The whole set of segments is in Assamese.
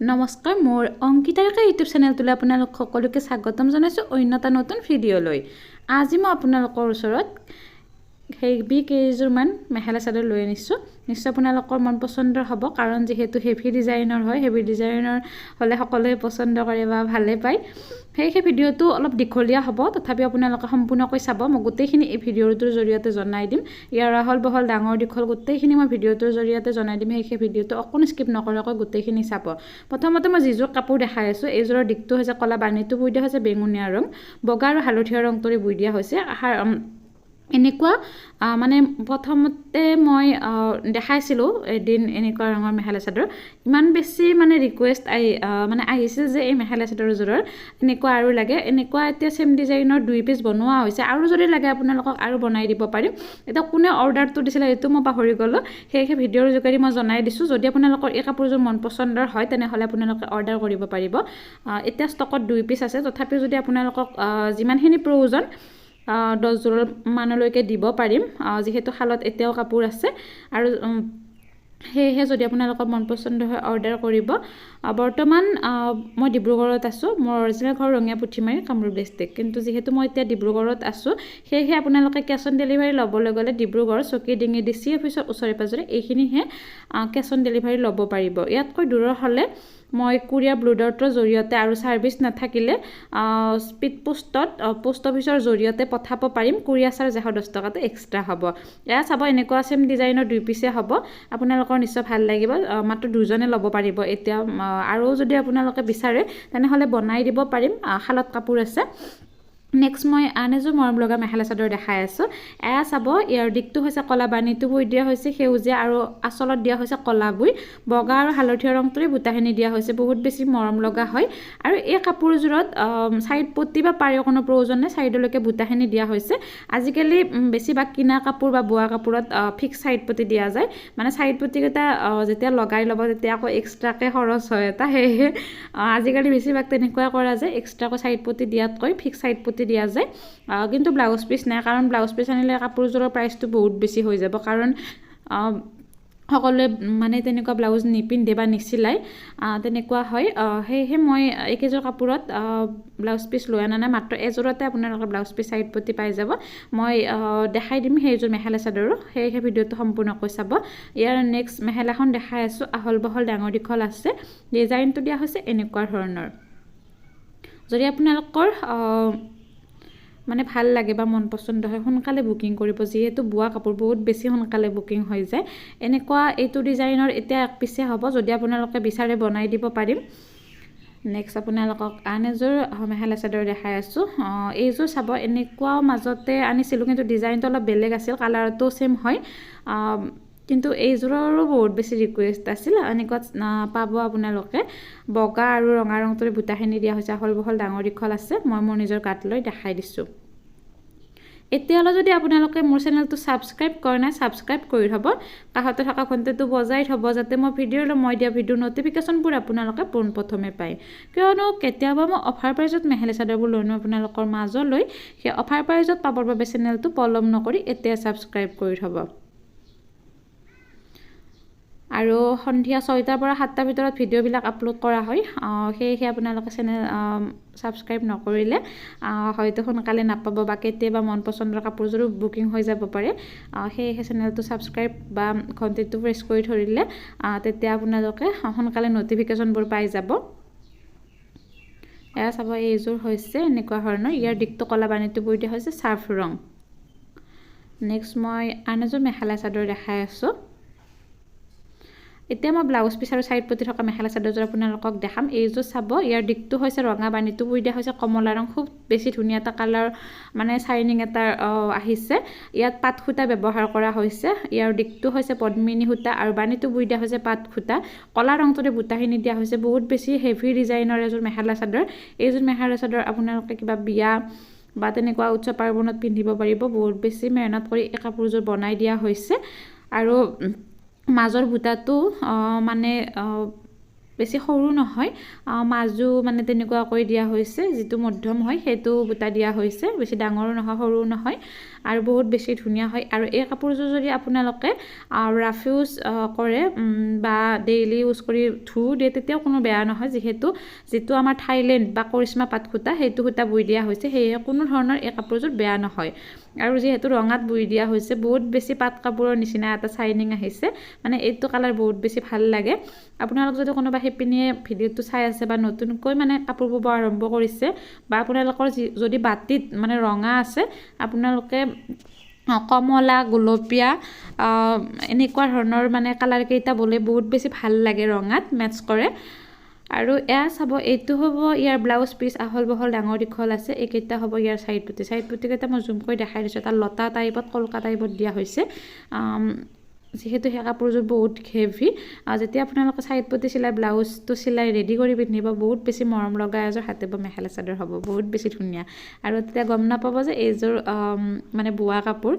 নমস্কাৰ মোৰ অংকিতাৰিকা ইউটিউব চেনেলটোলৈ আপোনালোক সকলোকে স্বাগতম জনাইছোঁ অন্য এটা নতুন ভিডিঅ'লৈ। আজি মই আপোনালোকৰ ওচৰত হেভি কেইযোৰমান মেখেলা চাদৰ লৈ আনিছোঁ। নিশ্চয় আপোনালোকৰ মন পচন্দৰ হ'ব কাৰণ যিহেতু হেভি ডিজাইনৰ হয় হেভি ডিজাইনৰ হ'লে সকলোৱে পচন্দ কৰে বা ভালে পায়। সেয়েহে ভিডিঅ'টো অলপ দীঘলীয়া হ'ব তথাপি আপোনালোকে সম্পূৰ্ণকৈ চাব। মই গোটেইখিনি এই ভিডিঅ'টোৰ জৰিয়তে জনাই দিম। ইয়াৰ আহল বহল ডাঙৰ দীঘল গোটেইখিনি মই ভিডিঅ'টোৰ জৰিয়তে জনাই দিম। সেয়েহে ভিডিঅ'টো অকণো স্কিপ নকৰাকৈ গোটেইখিনি চাব। প্ৰথমতে মই যিযোৰ কাপোৰ দেখাই আছোঁ এইযোৰৰ দিশটো হৈছে কলা বাণীটো বৈ দিয়া হৈছে বেঙুনীয়া ৰং বগা আৰু হালধীয়া ৰং কৰি বৈ দিয়া হৈছে। এনেকুৱা মানে প্ৰথমতে মই দেখাইছিলোঁ এদিন এনেকুৱা ৰঙৰ মেখেলা চাদৰ। ইমান বেছি মানে ৰিকুৱেষ্ট আহি মানে আহিছিল যে এই মেখেলা চাদৰযোৰৰ এনেকুৱা আৰু লাগে। এনেকুৱা এতিয়া ছেম ডিজাইনৰ দুই পিচ বনোৱা হৈছে। আৰু যদি লাগে আপোনালোকক আৰু বনাই দিব পাৰিম। এতিয়া কোনে অৰ্ডাৰটো দিছিলে সেইটো মই পাহৰি গ'লোঁ। সেয়েহে ভিডিঅ'ৰ যোগেদি মই জনাই দিছোঁ। যদি আপোনালোকৰ এই কাপোৰযোৰ মন পচন্দৰ হয় তেনেহ'লে আপোনালোকে অৰ্ডাৰ কৰিব পাৰিব। এতিয়া ষ্টকত দুই পিচ আছে। তথাপিও যদি আপোনালোকক যিমানখিনি প্ৰয়োজন দহযোৰ মানলৈকে দিব পাৰিম। যিহেতু শালত এতিয়াও কাপোৰ আছে। আৰু সেয়েহে যদি আপোনালোকৰ মন পচন্দ হয় অৰ্ডাৰ কৰিব। বৰ্তমান মই ডিব্ৰুগড়ত আছোঁ। মোৰ অৰিজিনেল ঘৰ ৰঙীয়া পুথিমাৰী কামৰূপ ডিষ্ট্ৰিক্ট কিন্তু যিহেতু মই এতিয়া ডিব্ৰুগড়ত আছোঁ সেয়েহে আপোনালোকে কেছ অন ডেলিভাৰী ল'বলৈ গ'লে ডিব্ৰুগড় চকী ডিঙি ডি চি অফিচৰ ওচৰে পাঁজৰে এইখিনিহে কেছ অন ডেলিভাৰী ল'ব পাৰিব। ইয়াতকৈ দূৰৰ হ'লে মই কুৰিয়াৰ ব্লুডাৰ্টৰ জৰিয়তে আৰু ছাৰ্ভিচ নাথাকিলে স্পীড পোষ্টত পোষ্ট অফিচৰ জৰিয়তে পঠাব পাৰিম। কুৰিয়াৰ চাৰ্জ এশ দহ টকাটো এক্সট্ৰা হ'ব। এয়া চাব এনেকুৱা ছেম ডিজাইনৰ দুই পিচে হ'ব। আপোনালোকৰ নিশ্চয় ভাল লাগিব। মাত্ৰ দুজনে ল'ব পাৰিব এতিয়া আৰু যদি আপোনালোকে বিচাৰে তেনেহ'লে বনাই দিব পাৰিম। শালত কাপোৰ আছে। নেক্সট মই আন এযোৰ মৰম লগা মেখেলা চাদৰ দেখাই আছোঁ। এয়া চাব ইয়াৰ দিশটো হৈছে কলা বাণীটো বৈ দিয়া হৈছে সেউজীয়া আৰু আচলত দিয়া হৈছে কলা বৈ বগা আৰু হালধীয়া ৰংটোৰে বুটাখিনি দিয়া হৈছে বহুত বেছি মৰম লগা হয়। আৰু এই কাপোৰযোৰত ছাইড পট্টি বা পাৰি কোনো প্ৰয়োজন নাই ছাইডলৈকে বুটাখিনি দিয়া হৈছে। আজিকালি বেছিভাগ কিনা কাপোৰ বা বোৱা কাপোৰত ফিক্স ছাইড পট্টি দিয়া যায়। মানে ছাইড পট্টিকেইটা যেতিয়া লগাই ল'ব তেতিয়া আকৌ এক্সট্ৰাকৈ খৰচ হয়। এটা সেয়েহে আজিকালি বেছিভাগ তেনেকুৱা কৰা যায় এক্সট্ৰাকৈ ছাইড পট্টি দিয়াতকৈ ফিক্স ছাইড পট্টি দিয়া যায়। কিন্তু ব্লাউজ পিচ নাই। কাৰণ ব্লাউজ পিচ আনিলে কাপোৰযোৰৰ প্ৰাইচটো বহুত বেছি হৈ যাব। কাৰণ সকলোৱে মানে তেনেকুৱা ব্লাউজ নিপিন্ধে বা নিচিলাই। তেনেকুৱা হয়। সেয়েহে মই এইকেইযোৰ কাপোৰত ব্লাউজ পিচ লৈ অনা নাই। মাত্ৰ এযোৰতে আপোনালোকে ব্লাউজ পিচ চাইড পতি পাই যাব। মই দেখাই দিম সেইযোৰ মেখেলা চাদৰো। সেয়েহে ভিডিঅ'টো সম্পূৰ্ণকৈ চাব। ইয়াৰ নেক্সট মেখেলাখন দেখাই আছোঁ। আহল বহল ডাঙৰ দীঘল আছে। ডিজাইনটো দিয়া হৈছে এনেকুৱা ধৰণৰ। যদি আপোনালোকৰ মানে ভাল লাগে বা মন পচন্দ হয় সোনকালে বুকিং কৰিব। যিহেতু বোৱা কাপোৰ বহুত বেছি সোনকালে বুকিং হৈ যায়। এনেকুৱা এইটো ডিজাইনৰ এতিয়া এক পিছে হ'ব যদি আপোনালোকে বিচাৰে বনাই দিব পাৰিম। নেক্সট আপোনালোকক আন এযোৰ মেখেলা চাদৰ দেখাই আছোঁ। এইযোৰ চাব এনেকুৱাও মাজতে আনিছিলোঁ কিন্তু ডিজাইনটো অলপ বেলেগ আছিল কালাৰটো ছেইম হয়। কিন্তু এইযোৰৰো বহুত বেছি ৰিকুৱেষ্ট আছিল। এনেকুৱা পাব আপোনালোকে। বগা আৰু ৰঙা ৰংটোৰে বুটাখিনি দিয়া হৈছে। আহল বহল ডাঙৰ দীঘল আছে। মই মোৰ নিজৰ গাত লৈ দেখাই দিছোঁ। এতিয়ালৈ যদি আপোনালোকে মোৰ চেনেলটো ছাবস্ক্ৰাইব কৰা নাই ছাবস্ক্ৰাইব কৰি থ'ব। কাষতে থকা ঘণ্টাটো বজাই থ'ব যাতে মই ভিডিঅ'লৈ মই দিয়া ভিডিঅ'ৰ ন'টিফিকেশ্যনবোৰ আপোনালোকে পোনপ্ৰথমে পায়। কিয়নো কেতিয়াবা মই অফাৰ প্ৰাইজত মেখেলা চাদৰবোৰ লৈ আপোনালোকৰ মাজলৈ। সেই অফাৰ প্ৰাইজত পাবৰ বাবে চেনেলটো পলম নকৰি এতিয়া ছাবস্ক্ৰাইব কৰি থ'ব। আৰু সন্ধিয়া ছয়টাৰ পৰা সাতটাৰ ভিতৰত ভিডিঅ'বিলাক আপলোড কৰা হয়। সেয়েহে আপোনালোকে চেনেল ছাবস্ক্ৰাইব নকৰিলে হয়তো সোনকালে নাপাব বা কেতিয়াবা মন পচন্দৰ কাপোৰযোৰো বুকিং হৈ যাব পাৰে। সেয়েহে চেনেলটো ছাবস্ক্ৰাইব বা ঘণ্টিটো প্ৰেছ কৰি ধৰিলে তেতিয়া আপোনালোকে সোনকালে ন'টিফিকেশ্যনবোৰ পাই যাব। এয়া চাব এইযোৰ হৈছে এনেকুৱা ধৰণৰ। ইয়াৰ দিশটো কলা বাণীটো বৈ দিয়া হৈছে চাৰ্ফ ৰং। নেক্সট মই আন এযোৰ মেখেলা চাদৰ দেখাই আছোঁ। এতিয়া মই ব্লাউজ পিচ আৰু চাইড পতি থকা মেখেলা চাদৰযোৰ আপোনালোকক দেখাম। এইযোৰ চাব ইয়াৰ দিশটো হৈছে ৰঙা বাণীটো বৈ দিয়া হৈছে কমলা ৰং। খুব বেছি ধুনীয়া এটা কালাৰ মানে চাইনিং এটা আহিছে। ইয়াত পাত সূতা ব্যৱহাৰ কৰা হৈছে। ইয়াৰ দিশটো হৈছে পদ্মিনী সূতা আৰু বাণীটো বৈ দিয়া হৈছে পাত সূতা। কলা ৰংটোৰে বুটাখিনি দিয়া হৈছে বহুত বেছি হেভি ডিজাইনৰ এযোৰ মেখেলা চাদৰ। এইযোৰ মেখেলা চাদৰ আপোনালোকে কিবা বিয়া বা তেনেকুৱা উৎসৱ পাৰ্বণত পিন্ধিব পাৰিব। বহুত বেছি মেহনত কৰি এই কাপোৰযোৰ বনাই দিয়া হৈছে। আৰু মাজৰ বুটাটো মানে বেছি সৰু নহয়। মাজু মানে তেনেকুৱাকৈ দিয়া হৈছে যিটো মধ্যম হয় সেইটো বুটা দিয়া হৈছে। বেছি ডাঙৰো নহয় সৰুও নহয়। আৰু বহুত বেছি ধুনীয়া হয়। আৰু এই কাপোৰযোৰ যদি আপোনালোকে ৰাফ ইউজ কৰে বা ডেইলি ইউজ কৰি ধুও দিয়ে তেতিয়াও কোনো বেয়া নহয়। যিহেতু যিটো আমাৰ থাইলেণ্ড বা কৰিশ্মা পাত সূতা সেইটো সূতা বৈ দিয়া হৈছে। সেয়েহে কোনো ধৰণৰ এই কাপোৰযোৰ বেয়া নহয়। আৰু যিহেতু ৰঙাত বৈ দিয়া হৈছে বহুত বেছি পাট কাপোৰৰ নিচিনা এটা চাইনিং আহিছে। মানে এইটো কালাৰ বহুত বেছি ভাল লাগে। আপোনালোক যদি কোনোবা সেইপিনিয়ে ভিডিঅ'টো চাই আছে বা নতুনকৈ মানে কাপোৰ বব আৰম্ভ কৰিছে বা আপোনালোকৰ যি যদি বাতিত মানে ৰঙা আছে আপোনালোকে কমলা গুলপীয়া এনেকুৱা ধৰণৰ মানে কালাৰকেইটা বলে বহুত বেছি ভাল লাগে ৰঙাত মেটচ কৰে। আৰু এয়া চাব এইটো হ'ব ইয়াৰ ব্লাউজ পিচ আহল বহল ডাঙৰ দীঘল আছে এইকেইটা হ'ব ইয়াৰ চাইড পুতি। চাইড পুতিকেইটা মই জুম কৰি দেখাই দিছোঁ এটা লতা টাইপত কলকা টাইপত দিয়া হৈছে। যিহেতু সেই কাপোৰযোৰ বহুত হেভি যেতিয়া আপোনালোকে চাইড পতি চিলাই ব্লাউজটো চিলাই ৰেডি কৰি পিন্ধিব বহুত বেছি মৰম লগা এযোৰ হাতে বা মেখেলা চাদৰ হ'ব বহুত বেছি ধুনীয়া। আৰু তেতিয়া গম নাপাব যে এইযোৰ মানে বোৱা কাপোৰ।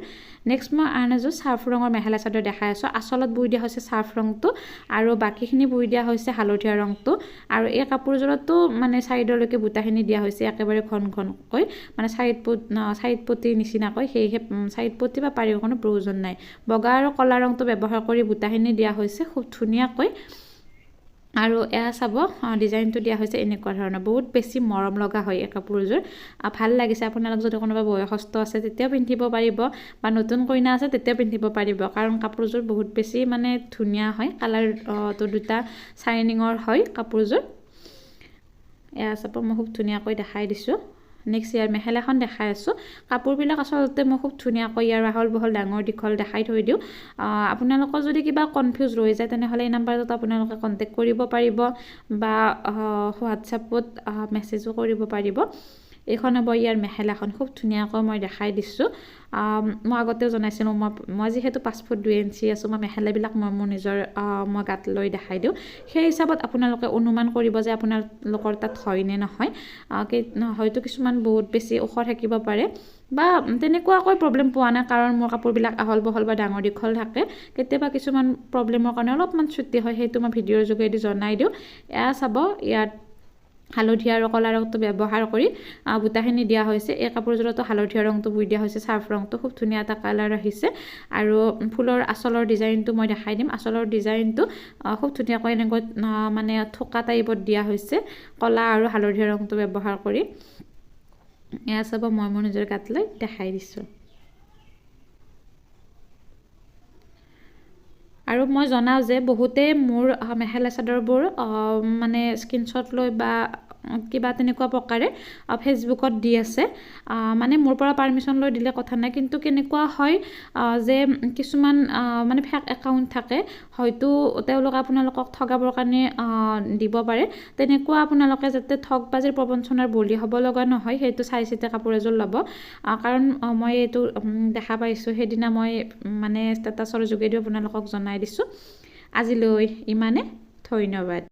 নেক্সট মই আন এযোৰ চাৰ্ফ ৰঙৰ মেখেলা চাদৰ দেখাই আছোঁ। আচলত বৈ দিয়া হৈছে চাৰ্ফ ৰংটো আৰু বাকীখিনি বৈ দিয়া হৈছে হালধীয়া ৰংটো। আৰু এই কাপোৰযোৰতো মানে চাইডলৈকে বুটাখিনি দিয়া হৈছে একেবাৰে ঘন ঘনকৈ। মানে চাইড পট চাইড পতিৰ নিচিনাকৈ। সেয়েহে চাইড পতি বা পাৰিব কোনো প্ৰয়োজন নাই। বগা আৰু ক'লা ৰংটো ব্যৱহাৰ কৰি বুটাখিনি দিয়া হৈছে খুব ধুনীয়াকৈ। আৰু এয়া চাব ডিজাইনটো দিয়া হৈছে এনেকুৱা ধৰণৰ। বহুত বেছি মৰম লগা হয় এই কাপোৰযোৰ। ভাল লাগিছে। আপোনালোক যদি কোনোবা বয়সস্থ আছে তেতিয়াও পিন্ধিব পাৰিব। বা নতুন কইনা আছে তেতিয়াও পিন্ধিব পাৰিব। কাৰণ কাপোৰযোৰ বহুত বেছি মানে ধুনীয়া হয়। কালাৰটো দুটা চাইনিঙৰ হয় কাপোৰযোৰ। এয়া চাব মই খুব ধুনীয়াকৈ দেখাই দিছোঁ। নেক্সট ইয়াৰ মেখেলাখন দেখাই আছোঁ। কাপোৰবিলাক আচলতে মই খুব ধুনীয়াকৈ ইয়াৰ আহল বহল ডাঙৰ দীঘল দেখাই থৈ দিওঁ। আপোনালোকৰ যদি কিবা কনফিউজ ৰৈ যায় তেনেহ'লে এই নাম্বাৰটোত আপোনালোকে কণ্টেক্ট কৰিব পাৰিব বা হোৱাটছআপত মেছেজো কৰিব পাৰিব। এইখন হ'ব ইয়াৰ মেখেলাখন খুব ধুনীয়াকৈ মই দেখাই দিছোঁ। মই আগতেও জনাইছিলোঁ মই মই যিহেতু পাঁচ ফুট দুই ইঞ্চি আছোঁ মই মেখেলাবিলাক মই মোৰ নিজৰ মই গাত লৈ দেখাই দিওঁ। সেই হিচাপত আপোনালোকে অনুমান কৰিব যে আপোনালোকৰ তাত হয় নে নহয়। হয়তো কিছুমান বহুত বেছি ওখ থাকিব পাৰে। বা তেনেকুৱাকৈ প্ৰব্লেম পোৱা নাই কাৰণ মোৰ কাপোৰবিলাক আহল বহল বা ডাঙৰ দীঘল থাকে। কেতিয়াবা কিছুমান প্ৰব্লেমৰ কাৰণে অলপমান ছুটি হয় সেইটো মই ভিডিঅ'ৰ যোগেদি জনাই দিওঁ। এয়া চাব ইয়াত হালধীয়া আৰু ক'লা ৰংটো ব্যৱহাৰ কৰি বুটাখিনি দিয়া হৈছে। এই কাপোৰযোৰতো হালধীয়া ৰংটো বৈ দিয়া হৈছে চাৰ্ফ ৰংটো। খুব ধুনীয়া এটা কালাৰ আহিছে। আৰু ফুলৰ আচলৰ ডিজাইনটো মই দেখাই দিম। আচলৰ ডিজাইনটো খুব ধুনীয়াকৈ এনেকৈ মানে থোকা টাইপত দিয়া হৈছে। ক'লা আৰু হালধীয়া ৰংটো ব্যৱহাৰ কৰি। এয়া চাব মই মোৰ নিজৰ গাত লৈ দেখাই দিছোঁ। আৰু মই জনাওঁ যে বহুতে মোৰ মেখেলা চাদৰবোৰ মানে স্ক্ৰীনশ্বট লৈ বা কিবা তেনেকুৱা প্ৰকাৰে ফেচবুকত দি আছে। মানে মোৰ পৰা পাৰ্মিশ্যন লৈ দিলে কথা নাই কিন্তু কেনেকুৱা হয় যে কিছুমান মানে ফেক একাউণ্ট থাকে হয়তো তেওঁলোকে আপোনালোকক ঠগাবৰ কাৰণে দিব পাৰে। তেনেকুৱা আপোনালোকে যাতে ঠগ বাজিৰ প্ৰবঞ্চনাৰ বলি হ'ব লগা নহয় সেইটো চাই চিতি কাপোৰ এযোৰ ল'ব। কাৰণ মই এইটো দেখা পাইছোঁ। সেইদিনা মই মানে ষ্টেটাছৰ যোগেদিও আপোনালোকক জনাই দিছোঁ। আজিলৈ ইমানে। ধন্যবাদ।